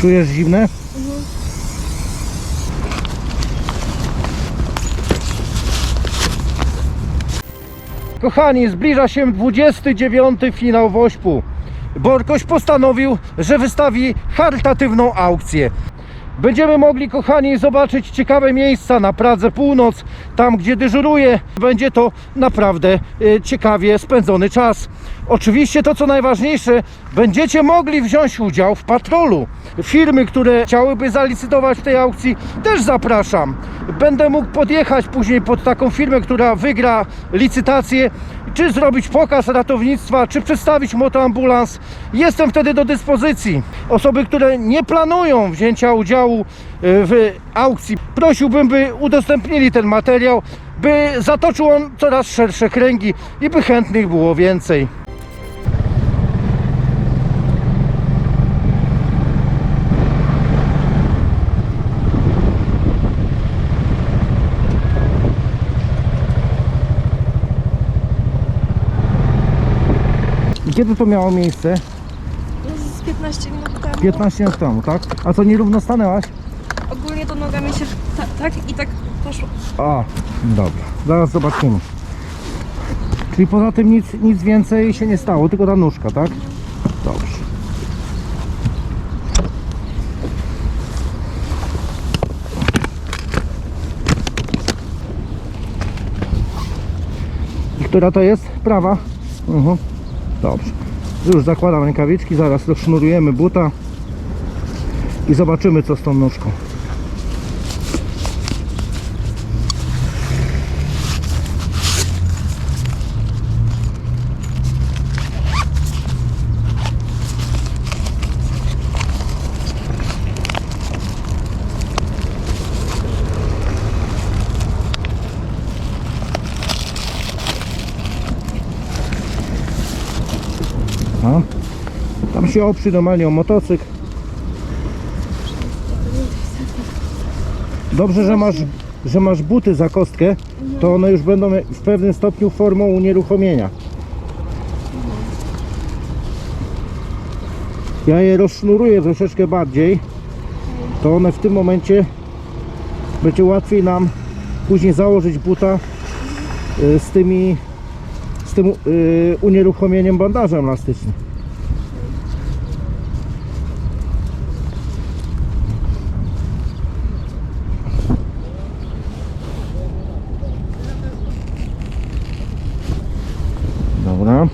Czujesz zimne? Kochani, zbliża się 29 finał Wośpu. Borkoś postanowił, że wystawi charytatywną aukcję. Będziemy mogli, kochani, zobaczyć ciekawe miejsca na Pradze Północ, tam gdzie dyżuruję. Będzie to naprawdę e, ciekawie spędzony czas. Oczywiście to, co najważniejsze, będziecie mogli wziąć udział w patrolu. Firmy, które chciałyby zalicytować w tej aukcji, też zapraszam. Będę mógł podjechać później pod taką firmę, która wygra licytację, czy zrobić pokaz ratownictwa, czy przedstawić motoambulans. Jestem wtedy do dyspozycji. Osoby, które nie planują wzięcia udziału e, w aukcji, prosiłbym, by udostępnili ten materiał, by zatoczył on coraz szersze kręgi i by chętnych było więcej. Kiedy to miało miejsce? Z 15 minut temu. 15 lat temu, tak? A co, nierówno stanęłaś? Ogólnie to nogami się ta, tak i tak poszło. A, dobra. Zaraz zobaczymy. Czyli poza tym nic, nic więcej się nie stało, tylko ta nóżka, tak? Dobrze. I która to jest? Prawa? Mhm. Dobrze. Już zakładam rękawiczki, zaraz rozsznurujemy buta i zobaczymy co z tą nóżką. Się oprzy normalnie o motocykl. Dobrze, że masz, że masz buty za kostkę, to one już będą w pewnym stopniu formą unieruchomienia. Ja je rozsznuruję troszeczkę bardziej, to one w tym momencie będzie łatwiej nam później założyć buta y, z tymi z tym y, unieruchomieniem bandaża elastycznym. Dobra.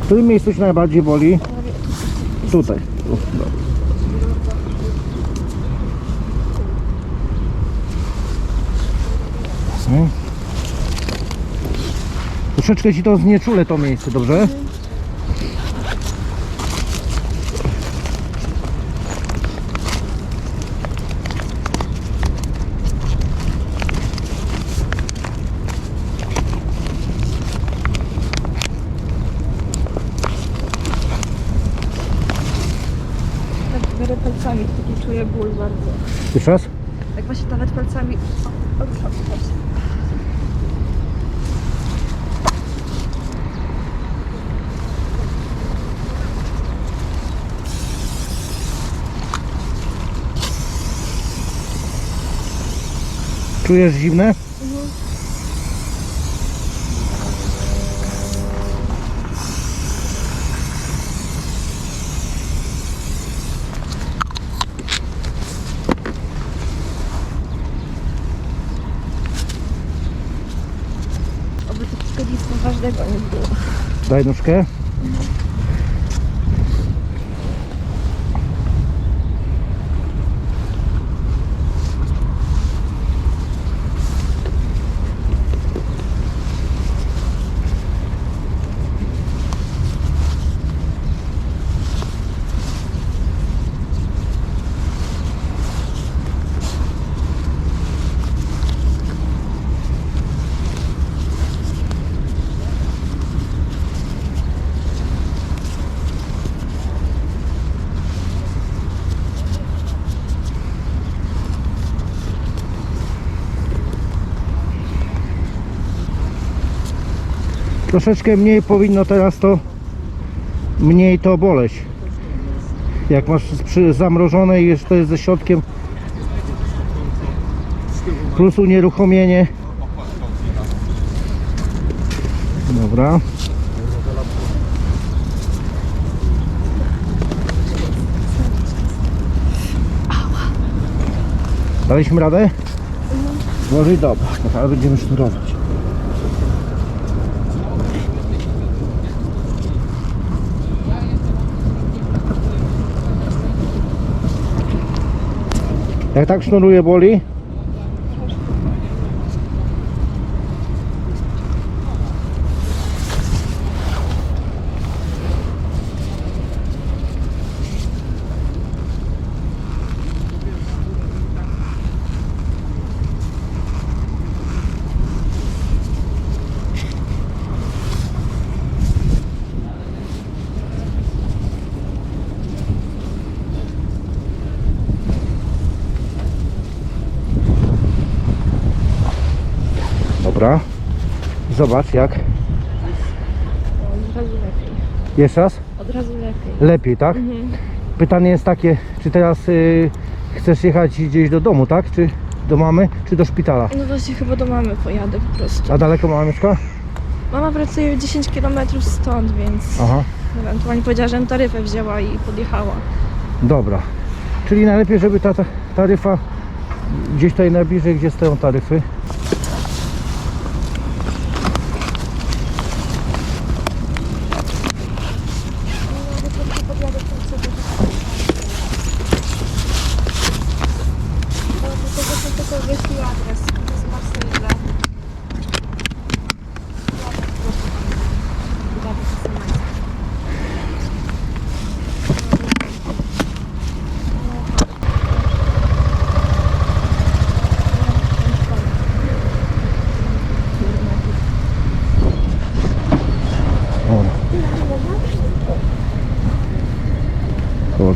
W którym miejscu się najbardziej boli? Tutaj. Troszeczkę ci to znieczulę to miejsce, dobrze? Tak biorę palcami, taki czuję ból bardzo. Jeszcze raz? Tak właśnie nawet palcami. O. Czujesz zimne? Poważnego nie było. Daj nóżkę. Troszeczkę mniej powinno teraz to mniej to boleć. Jak masz przy zamrożone i jeszcze jest ze środkiem plus unieruchomienie. Dobra. Daliśmy radę? Złożyć dobra, ale będziemy sznurować. Jak tak sznuruje boli? Dobra. Zobacz jak. Od razu lepiej. Jeszcze raz? Od razu lepiej. Lepiej, tak? Pytanie jest takie, czy teraz y, chcesz jechać gdzieś do domu, tak? Czy do mamy, czy do szpitala? No właśnie chyba do mamy pojadę po prostu. A daleko mama mieszka? Mama pracuje 10 km stąd, więc Aha, ewentualnie powiedziała, że taryfę wzięła i podjechała. dobra. Czyli najlepiej, żeby ta, ta taryfa gdzieś tutaj najbliżej, gdzie stoją taryfy. Tylko wyślij adres. Zobacz ile. O. Koło-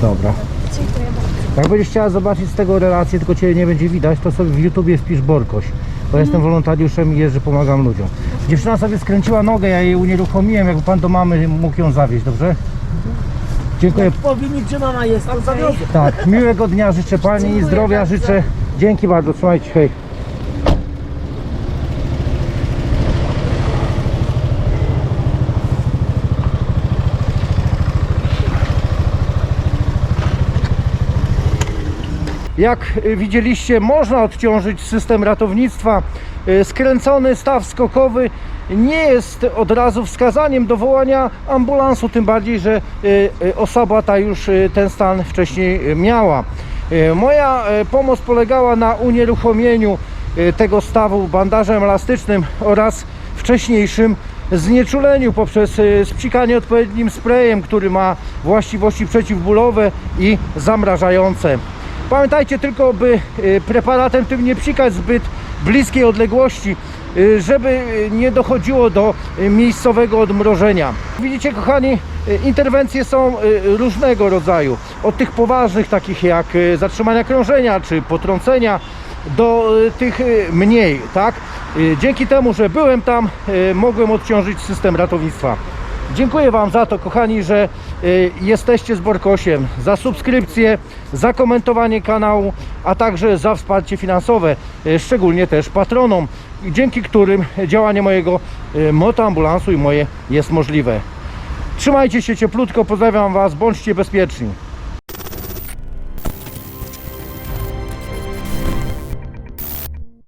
Dobra. Dziękuję bardzo. Jak będziesz chciała zobaczyć z tego relację, tylko Cię nie będzie widać, to sobie w YouTubie wpisz Borkoś. Bo jestem wolontariuszem i jeżdżę, pomagam ludziom. Dziewczyna sobie skręciła nogę, ja jej unieruchomiłem, jakby Pan do mamy mógł ją zawieźć, dobrze? Dziękuję. Powie mi, gdzie mama jest, tam zawiozę. Tak, miłego dnia życzę Pani, zdrowia życzę. Dzięki bardzo, trzymajcie, hej. Jak y, widzieliście, można odciążyć system ratownictwa. Y, Skręcony staw skokowy nie jest od razu wskazaniem do wołania ambulansu, tym bardziej, że y, osoba ta już ten stan wcześniej miała. Moja pomoc polegała na unieruchomieniu tego stawu bandażem elastycznym oraz wcześniejszym znieczuleniu poprzez spsikanie odpowiednim sprayem, który ma właściwości przeciwbólowe i zamrażające. Pamiętajcie tylko, by y, preparatem tym nie psikać zbyt bliskiej odległości, y, żeby y, nie dochodziło do miejscowego odmrożenia. Widzicie, kochani, interwencje są różnego rodzaju. Od tych poważnych, takich jak zatrzymania krążenia czy potrącenia, do tych mniej, tak? Dzięki temu, że byłem tam, mogłem odciążyć system ratownictwa. Dziękuję Wam za to, kochani, że jesteście z Borkosiem, za subskrypcję, za komentowanie kanału, a także za wsparcie finansowe, y, szczególnie też patronom, dzięki którym działanie mojego y, motoambulansu i moje jest możliwe. Trzymajcie się cieplutko, pozdrawiam Was, bądźcie bezpieczni.